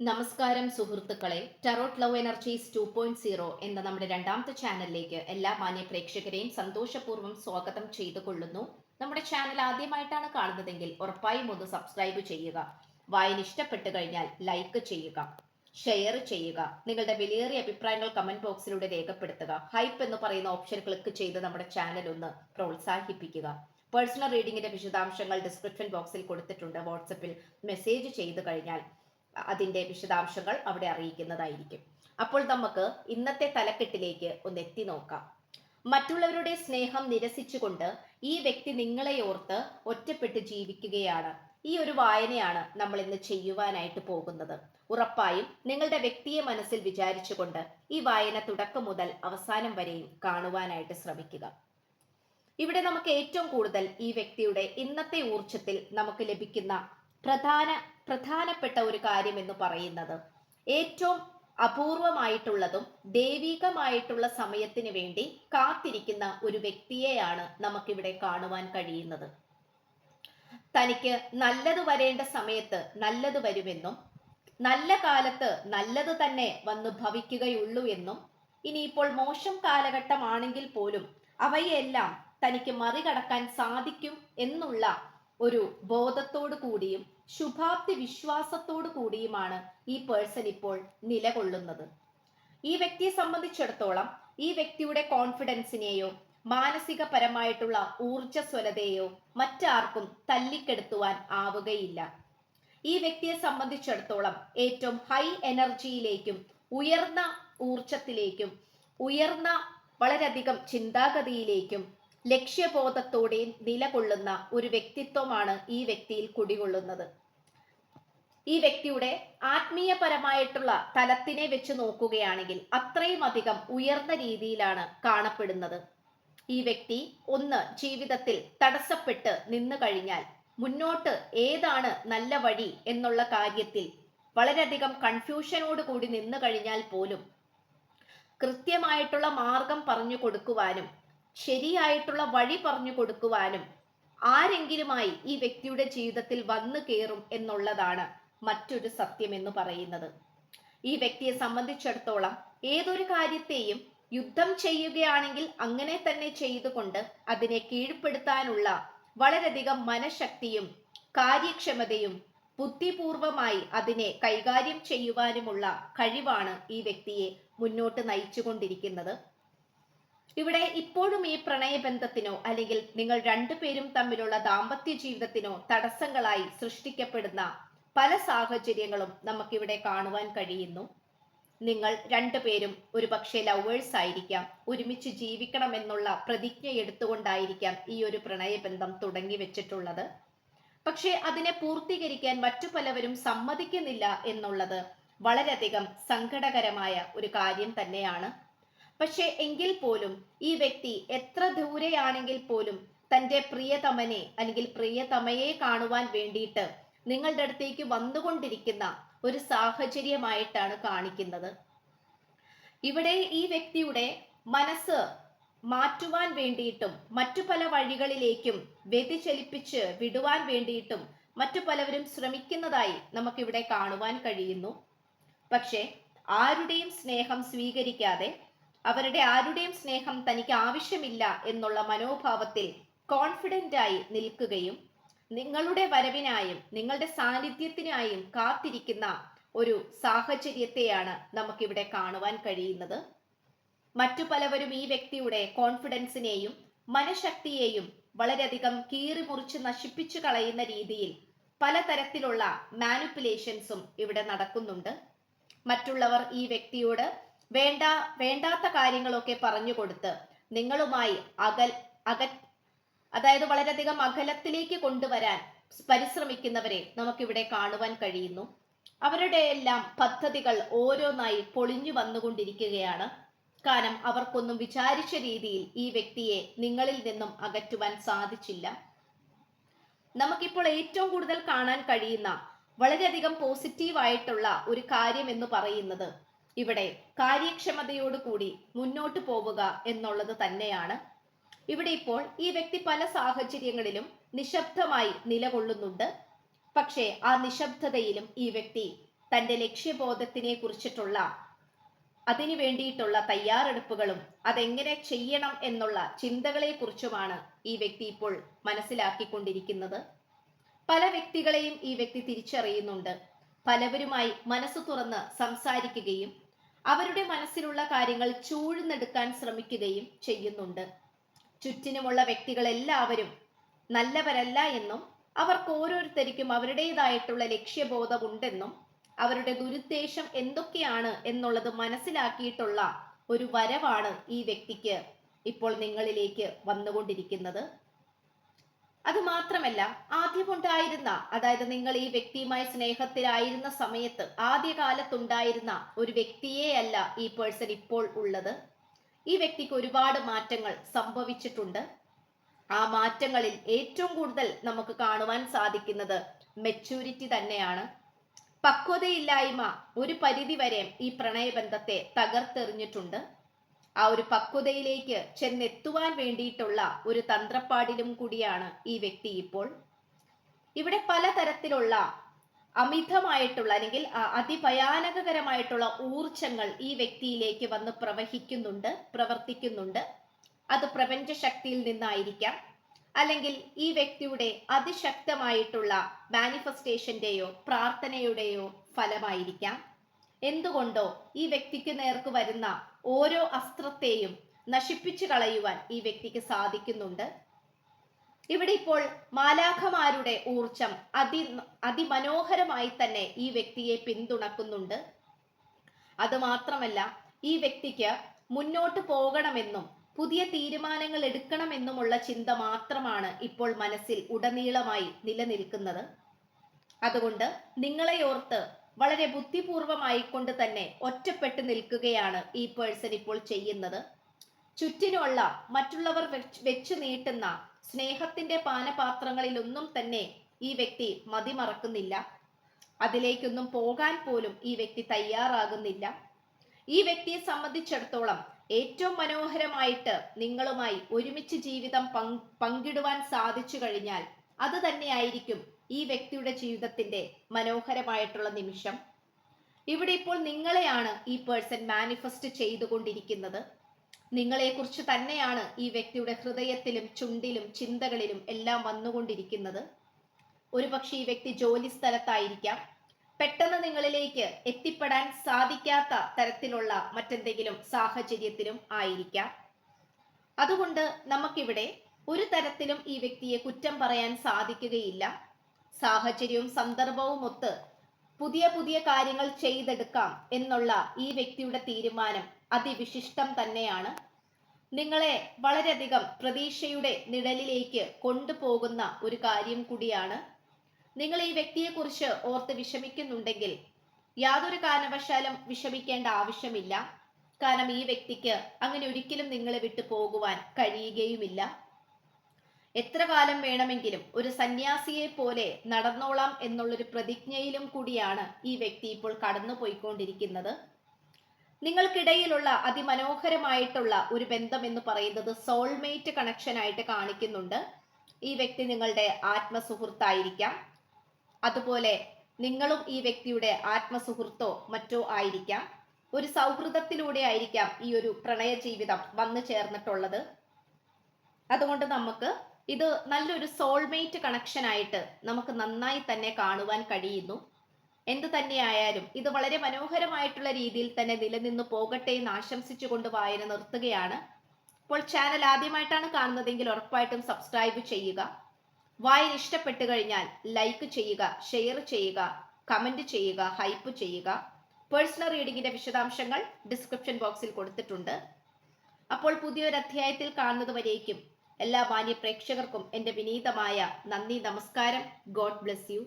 നമസ്കാരം സുഹൃത്തുക്കളെ. Tarot love energies two point zero എന്ന നമ്മുടെ രണ്ടാമത്തെ ചാനലിലേക്ക് എല്ലാ മാന്യ പ്രേക്ഷകരെയും സന്തോഷപൂർവം സ്വാഗതം ചെയ്തു കൊള്ളുന്നു നമ്മുടെ ചാനൽ ആദ്യമായിട്ടാണ് കാണുന്നതെങ്കിൽ ഉറപ്പായും ഒന്ന് സബ്സ്ക്രൈബ് ചെയ്യുക. വായന ഇഷ്ടപ്പെട്ടു കഴിഞ്ഞാൽ ലൈക്ക് ചെയ്യുക. ഷെയർ ചെയ്യുക. നിങ്ങളുടെ വിലയേറിയ അഭിപ്രായങ്ങൾ കമന്റ് ബോക്സിലൂടെ രേഖപ്പെടുത്തുക. ഹൈപ്പ് എന്ന് പറയുന്ന ഓപ്ഷൻ ക്ലിക്ക് ചെയ്ത് നമ്മുടെ ചാനൽ ഒന്ന് പ്രോത്സാഹിപ്പിക്കുക. പേഴ്സണൽ റീഡിംഗിന്റെ വിശദാംശങ്ങൾ ഡിസ്ക്രിപ്ഷൻ ബോക്സിൽ കൊടുത്തിട്ടുണ്ട്. വാട്സപ്പിൽ മെസ്സേജ് ചെയ്തു കഴിഞ്ഞാൽ അതിന്റെ വിശദാംശങ്ങൾ അവിടെ അറിയിക്കുന്നതായിരിക്കും. അപ്പോൾ നമുക്ക് ഇന്നത്തെ തലക്കെട്ടിലേക്ക് ഒന്ന് എത്തി നോക്കാം. മറ്റുള്ളവരുടെ സ്നേഹം നിരസിച്ചുകൊണ്ട് ഈ വ്യക്തി നിങ്ങളെ ഓർത്ത് ഒറ്റപ്പെട്ട് ജീവിക്കുകയാണ്. ഈ ഒരു വായനയാണ് നമ്മൾ ഇന്ന് ചെയ്യുവാനായിട്ട് പോകുന്നത്. ഉറപ്പായും നിങ്ങളുടെ വ്യക്തിയെ മനസ്സിൽ വിചാരിച്ചുകൊണ്ട് ഈ വായന തുടക്കം മുതൽ അവസാനം വരെയും കാണുവാനായിട്ട് ശ്രമിക്കുക. ഇവിടെ നമുക്ക് ഏറ്റവും കൂടുതൽ ഈ വ്യക്തിയുടെ ഇന്നത്തെ ഊർജത്തിൽ നമുക്ക് ലഭിക്കുന്ന പ്രധാന പ്രധാനപ്പെട്ട ഒരു കാര്യം എന്ന് പറയുന്നത് ഏറ്റവും അപൂർവമായിട്ടുള്ളതും ദൈവികമായിട്ടുള്ള സമയത്തിന് വേണ്ടി കാത്തിരിക്കുന്ന ഒരു വ്യക്തിയെയാണ് നമുക്കിവിടെ കാണുവാൻ കഴിയുന്നത്. തനിക്ക് നല്ലത് വരേണ്ട സമയത്ത് നല്ലത് വരുമെന്നും നല്ല കാലത്ത് നല്ലത് തന്നെ വന്ന് ഭവിക്കുകയുള്ളൂ എന്നും ഇനിയിപ്പോൾ മോശം കാലഘട്ടമാണെങ്കിൽ പോലും അവയെല്ലാം തനിക്ക് മറികടക്കാൻ സാധിക്കും എന്നുള്ള ഒരു ബോധത്തോടു കൂടിയും ശുഭാപ്തി വിശ്വാസത്തോടു കൂടിയുമാണ് ഈ പേഴ്സൺ ഇപ്പോൾ നിലകൊള്ളുന്നത്. ഈ വ്യക്തിയെ സംബന്ധിച്ചിടത്തോളം ഈ വ്യക്തിയുടെ കോൺഫിഡൻസിനെയോ മാനസികപരമായിട്ടുള്ള ഊർജസ്വലതയോ മറ്റാർക്കും തല്ലിക്കെടുത്തുവാൻ ആവുകയില്ല. ഈ വ്യക്തിയെ സംബന്ധിച്ചിടത്തോളം ഏറ്റവും ഹൈ എനർജിയിലേക്കും ഉയർന്ന ഊർജത്തിലേക്കും ഉയർന്ന വളരെയധികം ചിന്താഗതിയിലേക്കും ലക്ഷ്യബോധത്തോടെ നിലകൊള്ളുന്ന ഒരു വ്യക്തിത്വമാണ് ഈ വ്യക്തിയിൽ കുടികൊള്ളുന്നത്. ഈ വ്യക്തിയുടെ ആത്മീയപരമായിട്ടുള്ള തലത്തിനെ വെച്ച് നോക്കുകയാണെങ്കിൽ അത്രയും അധികം ഉയർന്ന രീതിയിലാണ് കാണപ്പെടുന്നത്. ഈ വ്യക്തി ഒന്ന് ജീവിതത്തിൽ തടസ്സപ്പെട്ട് നിന്നു കഴിഞ്ഞാൽ മുന്നോട്ട് ഏതാണ് നല്ല വഴി എന്നുള്ള കാര്യത്തിൽ വളരെയധികം കൺഫ്യൂഷനോട് കൂടി നിന്നു കഴിഞ്ഞാൽ പോലും കൃത്യമായിട്ടുള്ള മാർഗം പറഞ്ഞു കൊടുക്കുവാനും ശരിയായിട്ടുള്ള വഴി പറഞ്ഞു കൊടുക്കുവാനും ആരെങ്കിലുമായി ഈ വ്യക്തിയുടെ ജീവിതത്തിൽ വന്നു കയറും എന്നുള്ളതാണ് മറ്റൊരു സത്യം എന്ന് പറയുന്നത്. ഈ വ്യക്തിയെ സംബന്ധിച്ചിടത്തോളം ഏതൊരു കാര്യത്തെയും യുദ്ധം ചെയ്യുകയാണെങ്കിൽ അങ്ങനെ തന്നെ ചെയ്തുകൊണ്ട് അതിനെ കീഴ്പ്പെടുത്താനുള്ള വളരെയധികം മനഃശക്തിയും കാര്യക്ഷമതയും ബുദ്ധിപൂർവമായി അതിനെ കൈകാര്യം ചെയ്യുവാനുമുള്ള കഴിവാണ് ഈ വ്യക്തിയെ മുന്നോട്ട് നയിച്ചുകൊണ്ടിരിക്കുന്നത്. ഇവിടെ ഇപ്പോഴും ഈ പ്രണയബന്ധത്തിനോ അല്ലെങ്കിൽ നിങ്ങൾ രണ്ടുപേരും തമ്മിലുള്ള ദാമ്പത്യ ജീവിതത്തിനോ തടസ്സങ്ങളായി സൃഷ്ടിക്കപ്പെടുന്ന പല സാഹചര്യങ്ങളും നമുക്കിവിടെ കാണുവാൻ കഴിയുന്നു. നിങ്ങൾ രണ്ടുപേരും ഒരു പക്ഷേ ലവേഴ്സ് ആയിരിക്കാം. ഒരുമിച്ച് ജീവിക്കണം എന്നുള്ള പ്രതിജ്ഞ എടുത്തുകൊണ്ടായിരിക്കാം ഈ ഒരു പ്രണയബന്ധം തുടങ്ങി വെച്ചിട്ടുള്ളത്. പക്ഷേ അതിനെ പൂർത്തീകരിക്കാൻ മറ്റു പലവരും സമ്മതിക്കുന്നില്ല എന്നുള്ളത് വളരെയധികം സങ്കടകരമായ ഒരു കാര്യം തന്നെയാണ്. പക്ഷെ എങ്കിൽ പോലും ഈ വ്യക്തി എത്ര ദൂരെയാണെങ്കിൽ പോലും തന്റെ പ്രിയതമനെ അല്ലെങ്കിൽ പ്രിയതമയെ കാണുവാൻ വേണ്ടിയിട്ട് നിങ്ങളുടെ അടുത്തേക്ക് വന്നുകൊണ്ടിരിക്കുന്ന ഒരു സാഹചര്യമായിട്ടാണ് കാണിക്കുന്നത്. ഇവിടെ ഈ വ്യക്തിയുടെ മനസ്സ് മാറ്റുവാൻ വേണ്ടിയിട്ടും മറ്റു പല വഴികളിലേക്കും വ്യതിചലിപ്പിച്ച് വിടുവാൻ വേണ്ടിയിട്ടും മറ്റു പലവരും ശ്രമിക്കുന്നതായി നമുക്കിവിടെ കാണുവാൻ കഴിയുന്നു. പക്ഷേ ആരുടെയും സ്നേഹം സ്വീകരിക്കാതെ അവരുടെ ആരുടെയും സ്നേഹം തനിക്ക് ആവശ്യമില്ല എന്നുള്ള മനോഭാവത്തിൽ കോൺഫിഡന്റ് ആയി നിൽക്കുകയും നിങ്ങളുടെ വരവിനായും നിങ്ങളുടെ സാന്നിധ്യത്തിനായും കാത്തിരിക്കുന്ന ഒരു സാഹചര്യത്തെയാണ് നമുക്കിവിടെ കാണുവാൻ കഴിയുന്നത്. മറ്റു പലവരും ഈ വ്യക്തിയുടെ കോൺഫിഡൻസിനെയും മനഃശക്തിയെയും വളരെയധികം കീറി മുറിച്ച് നശിപ്പിച്ചു കളയുന്ന രീതിയിൽ പലതരത്തിലുള്ള മാനിപ്പുലേഷൻസും ഇവിടെ നടക്കുന്നുണ്ട്. മറ്റുള്ളവർ ഈ വ്യക്തിയോട് വേണ്ട വേണ്ടാത്ത കാര്യങ്ങളൊക്കെ പറഞ്ഞു കൊടുത്ത് നിങ്ങളുമായി അകൽ അക അതായത് വളരെയധികം അകലത്തിലേക്ക് കൊണ്ടുവരാൻ പരിശ്രമിക്കുന്നവരെ നമുക്കിവിടെ കാണുവാൻ കഴിയുന്നു. അവരുടെ എല്ലാം പദ്ധതികൾ ഓരോന്നായി പൊളിഞ്ഞു വന്നുകൊണ്ടിരിക്കുകയാണ്. കാരണം അവർക്കൊന്നും വിചാരിച്ച രീതിയിൽ ഈ വ്യക്തിയെ നിങ്ങളിൽ നിന്നും അകറ്റുവാൻ സാധിച്ചില്ല. നമുക്കിപ്പോൾ ഏറ്റവും കൂടുതൽ കാണാൻ കഴിയുന്ന വളരെയധികം പോസിറ്റീവായിട്ടുള്ള ഒരു കാര്യം എന്ന് പറയുന്നത് ഇവിടെ കാര്യക്ഷമതയോടുകൂടി മുന്നോട്ട് പോവുക എന്നുള്ളത് തന്നെയാണ്. ഇവിടെ ഇപ്പോൾ ഈ വ്യക്തി പല സാഹചര്യങ്ങളിലും നിശബ്ദമായി നിലകൊള്ളുന്നുണ്ട്. പക്ഷേ ആ നിശബ്ദതയിലും ഈ വ്യക്തി തന്റെ ലക്ഷ്യബോധത്തിനെ കുറിച്ചിട്ടുള്ള അതിനു വേണ്ടിയിട്ടുള്ള തയ്യാറെടുപ്പുകളും അതെങ്ങനെ ചെയ്യണം എന്നുള്ള ചിന്തകളെക്കുറിച്ചുമാണ് ഈ വ്യക്തി ഇപ്പോൾ മനസ്സിലാക്കിക്കൊണ്ടിരിക്കുന്നത്. പല വ്യക്തികളെയും ഈ വ്യക്തി തിരിച്ചറിയുന്നുണ്ട്. പലവരുമായി മനസ്സ് തുറന്ന് സംസാരിക്കുകയും അവരുടെ മനസ്സിലുള്ള കാര്യങ്ങൾ ചൂഴ്ന്നെടുക്കാൻ ശ്രമിക്കുകയും ചെയ്യുന്നുണ്ട്. ചുറ്റിനുമുള്ള വ്യക്തികളെല്ലാവരും നല്ലവരല്ല എന്നും അവർക്ക് ഓരോരുത്തർക്കും അവരുടേതായിട്ടുള്ള ലക്ഷ്യബോധമുണ്ടെന്നും അവരുടെ ദുരുദ്ദേശം എന്തൊക്കെയാണ് എന്നുള്ളത് മനസ്സിലാക്കിയിട്ടുള്ള ഒരു വരവാണ് ഈ വ്യക്തിക്ക് ഇപ്പോൾ നിങ്ങളിലേക്ക് വന്നുകൊണ്ടിരിക്കുന്നത്. അത് മാത്രമല്ല ആദ്യമുണ്ടായിരുന്ന അതായത് നിങ്ങൾ ഈ വ്യക്തിയുമായി സ്നേഹത്തിലായിരുന്ന സമയത്ത് ആദ്യകാലത്തുണ്ടായിരുന്ന ഒരു വ്യക്തിയേ അല്ല ഈ പേഴ്സൺ ഇപ്പോൾ ഉള്ളത്. ഈ വ്യക്തിക്ക് ഒരുപാട് മാറ്റങ്ങൾ സംഭവിച്ചിട്ടുണ്ട്. ആ മാറ്റങ്ങളിൽ ഏറ്റവും കൂടുതൽ നമുക്ക് കാണുവാൻ സാധിക്കുന്നത് മെച്ചൂരിറ്റി തന്നെയാണ്. പക്വതയില്ലായ്മ ഒരു പരിധി വരെ ഈ പ്രണയബന്ധത്തെ തകർത്തെറിഞ്ഞിട്ടുണ്ട്. ആ ഒരു പക്വതയിലേക്ക് ചെന്നെത്തുവാൻ വേണ്ടിയിട്ടുള്ള ഒരു തന്ത്രപ്പാടിലും കൂടിയാണ് ഈ വ്യക്തി ഇപ്പോൾ. ഇവിടെ പലതരത്തിലുള്ള അമിതമായിട്ടുള്ള അല്ലെങ്കിൽ അതിഭയാനകരമായിട്ടുള്ള ഊർജങ്ങൾ ഈ വ്യക്തിയിലേക്ക് വന്ന് പ്രവഹിക്കുന്നുണ്ട് പ്രവർത്തിക്കുന്നുണ്ട്. അത് പ്രപഞ്ച ശക്തിയിൽ നിന്നായിരിക്കാം. അല്ലെങ്കിൽ ഈ വ്യക്തിയുടെ അതിശക്തമായിട്ടുള്ള മാനിഫെസ്റ്റേഷന്റെയോ പ്രാർത്ഥനയുടെയോ ഫലമായിരിക്കാം. എന്തുകൊണ്ടോ ഈ വ്യക്തിക്ക് നേർക്ക് വരുന്ന ഓരോ അസ്ത്രത്തെയും നശിപ്പിച്ചു കളയുവാൻ ഈ വ്യക്തിക്ക് സാധിക്കുന്നുണ്ട്. ഇവിടെ ഇപ്പോൾ മാലാഖമാരുടെ ഊർജം അതി അതിമനോഹരമായി തന്നെ ഈ വ്യക്തിയെ പിന്തുണക്കുന്നുണ്ട്. അത് മാത്രമല്ല ഈ വ്യക്തിക്ക് മുന്നോട്ട് പോകണമെന്നും പുതിയ തീരുമാനങ്ങൾ എടുക്കണമെന്നുമുള്ള ചിന്ത മാത്രമാണ് ഇപ്പോൾ മനസ്സിൽ ഉടനീളമായി നിലനിൽക്കുന്നത്. അതുകൊണ്ട് നിങ്ങളെ ഓർത്ത് വളരെ ബുദ്ധിപൂർവമായി കൊണ്ട് തന്നെ ഒറ്റപ്പെട്ട് നിൽക്കുകയാണ് ഈ പേഴ്സൺ ഇപ്പോൾ ചെയ്യുന്നത്. ചുറ്റിനുള്ള മറ്റുള്ളവർ വെച്ചു നീട്ടുന്ന സ്നേഹത്തിന്റെ പാനപാത്രങ്ങളിലൊന്നും തന്നെ ഈ വ്യക്തി മതിമറക്കുന്നില്ല. അതിലേക്കൊന്നും പോകാൻ പോലും ഈ വ്യക്തി തയ്യാറാകുന്നില്ല. ഈ വ്യക്തിയെ സംബന്ധിച്ചിടത്തോളം ഏറ്റവും മനോഹരമായിട്ട് നിങ്ങളുമായി ഒരുമിച്ച് ജീവിതം പങ്കിടുവാൻ സാധിച്ചു കഴിഞ്ഞാൽ അത് തന്നെയായിരിക്കും ഈ വ്യക്തിയുടെ ജീവിതത്തിന്റെ മനോഹരമായിട്ടുള്ള നിമിഷം. ഇവിടെ ഇപ്പോൾ നിങ്ങളെയാണ് ഈ പേഴ്സൺ മാനിഫെസ്റ്റ് ചെയ്തുകൊണ്ടിരിക്കുന്നത്. നിങ്ങളെക്കുറിച്ച് തന്നെയാണ് ഈ വ്യക്തിയുടെ ഹൃദയത്തിലും ചുണ്ടിലും ചിന്തകളിലും എല്ലാം വന്നുകൊണ്ടിരിക്കുന്നത്. ഒരുപക്ഷെ ഈ വ്യക്തി ജോലി സ്ഥലത്തായിരിക്കാം. പെട്ടെന്ന് നിങ്ങളിലേക്ക് എത്തിപ്പെടാൻ സാധിക്കാത്ത തരത്തിലുള്ള മറ്റെന്തെങ്കിലും സാഹചര്യത്തിലും ആയിരിക്കാം. അതുകൊണ്ട് നമുക്കിവിടെ ഒരു തരത്തിലും ഈ വ്യക്തിയെ കുറ്റം പറയാൻ സാധിക്കുകയില്ല. സാഹചര്യവും സന്ദർഭവും ഒത്ത് പുതിയ പുതിയ കാര്യങ്ങൾ ചെയ്തെടുക്കാം എന്നുള്ള ഈ വ്യക്തിയുടെ തീരുമാനം അതിവിശിഷ്ടം തന്നെയാണ്. നിങ്ങളെ വളരെയധികം പ്രതീക്ഷയുടെ നിഴലിലേക്ക് കൊണ്ടുപോകുന്ന ഒരു കാര്യം കൂടിയാണ്. നിങ്ങൾ ഈ വ്യക്തിയെക്കുറിച്ച് ഓർത്ത് വിഷമിക്കുന്നുണ്ടെങ്കിൽ യാതൊരു കാരണവശാലും വിഷമിക്കേണ്ട ആവശ്യമില്ല. കാരണം ഈ വ്യക്തിക്ക് അങ്ങനെ ഒരിക്കലും നിങ്ങളെ വിട്ടു പോകുവാൻ കഴിയുകയുമില്ല. എത്ര കാലം വേണമെങ്കിലും ഒരു സന്യാസിയെ പോലെ നടന്നോളാം എന്നുള്ളൊരു പ്രതിജ്ഞയിലും കൂടിയാണ് ഈ വ്യക്തി ഇപ്പോൾ കടന്നുപോയിക്കൊണ്ടിരിക്കുന്നത്. നിങ്ങൾക്കിടയിലുള്ള അതിമനോഹരമായിട്ടുള്ള ഒരു ബന്ധം എന്ന് പറയുന്നത് സോൾമേറ്റ് കണക്ഷൻ ആയിട്ട് കാണിക്കുന്നുണ്ട്. ഈ വ്യക്തി നിങ്ങളുടെ ആത്മസുഹൃത്തായിരിക്കാം. അതുപോലെ നിങ്ങളും ഈ വ്യക്തിയുടെ ആത്മസുഹൃത്തോ മറ്റോ ആയിരിക്കാം. ഒരു സൗഹൃദത്തിലൂടെ ആയിരിക്കാം ഈ ഒരു പ്രണയ ജീവിതം വന്നു ചേർന്നിട്ടുള്ളത്. അതുകൊണ്ട് നമുക്ക് ഇത് നല്ലൊരു സോൾമേറ്റ് കണക്ഷൻ ആയിട്ട് നമുക്ക് നന്നായി തന്നെ കാണുവാൻ കഴിയുന്നു. എന്തു തന്നെയായാലും ഇത് വളരെ മനോഹരമായിട്ടുള്ള രീതിയിൽ തന്നെ നിലനിന്ന് പോകട്ടെ എന്ന് ആശംസിച്ചുകൊണ്ട് വായന നിർത്തുകയാണ്. അപ്പോൾ ചാനൽ ആദ്യമായിട്ടാണ് കാണുന്നതെങ്കിൽ ഉറപ്പായിട്ടും സബ്സ്ക്രൈബ് ചെയ്യുക. വായന ഇഷ്ടപ്പെട്ടു കഴിഞ്ഞാൽ ലൈക്ക് ചെയ്യുക ഷെയർ ചെയ്യുക കമന്റ് ചെയ്യുക ഹൈപ്പ് ചെയ്യുക. പേഴ്സണൽ റീഡിങ്ങിന്റെ വിശദാംശങ്ങൾ ഡിസ്ക്രിപ്ഷൻ ബോക്സിൽ കൊടുത്തിട്ടുണ്ട്. അപ്പോൾ പുതിയൊരു അധ്യായത്തിൽ കാണുന്നതുവരേക്കും എല്ലാ മാന്യ പ്രേക്ഷകർക്കും എന്റെ വിനീതമായ നന്ദി നമസ്കാരം. God bless you.